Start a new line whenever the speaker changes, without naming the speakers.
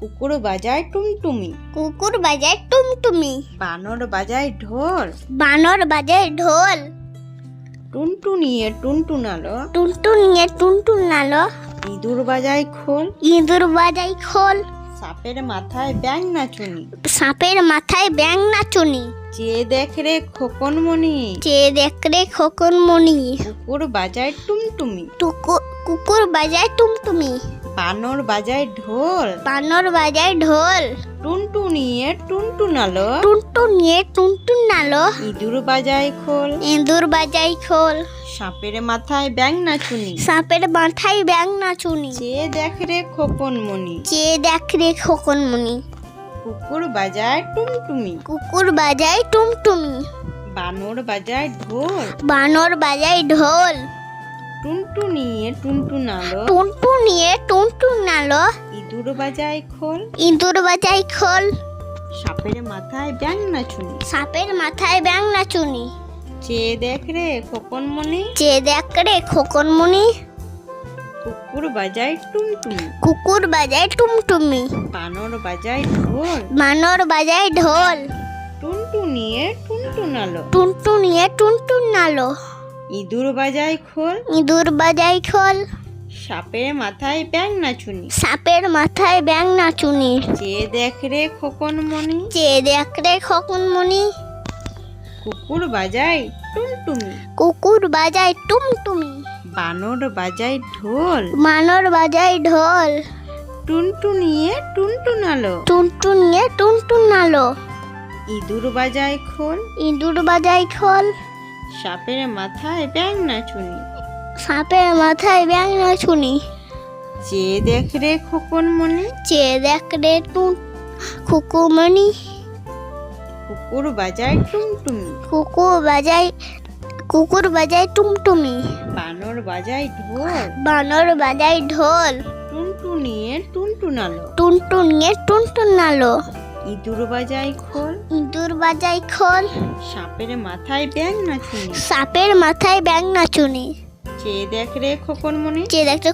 কুকুর বাজায় টুমটুমি।
কুকুর বাজায় টুমটুমি।
বানর বাজায় ঢোল।
বানর বাজায় ঢোল।
টুনটুনিয়ে টুনটুনালো।
টুনটুনিয়ে টুনটুন নালো
ইঁদুর বাজায় খোল।
ইঁদুর বাজায় খোল।
সাপের মাথায় ব্যাং নাচুনি
সাপের মাথায় ব্যাং নাচুনি
যে দেখ রে খোকন মনি
যে দেখরে খোকন মনি
কুকুর বাজায় টুমটুমি।
টুকু কুকুর বাজায় টুমটুমি
বানর বাজায় ঢোল।
বানর বাজায় ঢোল।
টুনটুনিয়ে টুনটুনালো।
টুনটুনিয়ে টুনটুন নালো
ইঁদুর বাজায় খোল।
ইঁদুর বাজায় খোল।
সাপের মাথায় ব্যাং নাচুনি
সাপের মাথায় ব্যাং নাচুনি
যে দেখ রে খোকন মনি
যে দেখরে খোকন মনি
কুকুর বাজায় টুমটুমি
কুকুর বাজায় টুমটুমি
বানর বাজায় ঢোল।
বানর বাজায় ঢোল।
টুনটুনিয়ে টুনটুনালো।
টুনটুনিয়ে টুনটুন নালো
ইঁদুর বাজায় খোল।
ইঁদুর বাজায় খোল।
সাপের মাথায় ব্যাং নাচুনি
সাপের মাথায় ব্যাং নাচুনি
যে দেখ রে খোকন মনি
যে দেখরে খোকন মনি
কুকুর বাজায় টুমটুমি
কুকুর বাজায় টুমটুমি
বানর বাজায় ঢোল।
বানর বাজায় ঢোল।
টুনটুনিয়ে টুনটুনালো।
টুনটুনিয়ে টুনটুন নালো
ইঁদুর বাজায় খোল।
ইঁদুর বাজায় খোল।
সাপের মাথায় ব্যাং নাচুনি
সাপের মাথায় ব্যাং নাচুনি
যে দেখ রে খোকন মনি
যে দেখরে খোকন মনি
কুকুর বাজায় টুমটুমি
কুকুর বাজায় টুমটুমি।
বানর বাজায় ঢোল।
মানর বাজায় ঢোল।
টুনটুনিয়ে টুনটুনালো।
টুনটুনিয়ে টুনটুন নালো
ইঁদুর বাজায় খোল।
ইঁদুর বাজায় খোল।
সাপের মাথায় ব্যাং নাচুনি
সাপের মাথায় ব্যাং নাচুনি
যে দেখ রে খোকন মনি।
যে দেখরে টুন কুকুমনি
কুকুর বাজায় টুমটুমি
কুকুর বাজায় কুকুর বাজায় টুমটুমি
বানর বাজায় ঢোল।
বানর বাজায় ঢোল।
টুনটুনিয়ে টুনটুনালো।
টুনটুনিয়ে টুনটুন নালো
ইঁদুর বাজায় খোল।
ইঁদুর বাজায় খোল।
সাপের মাথায় ব্যাং নাচুনি
সাপের মাথায় ব্যাং নাচুনি
যে দেখ রে খোকন মনি
যে দেখতে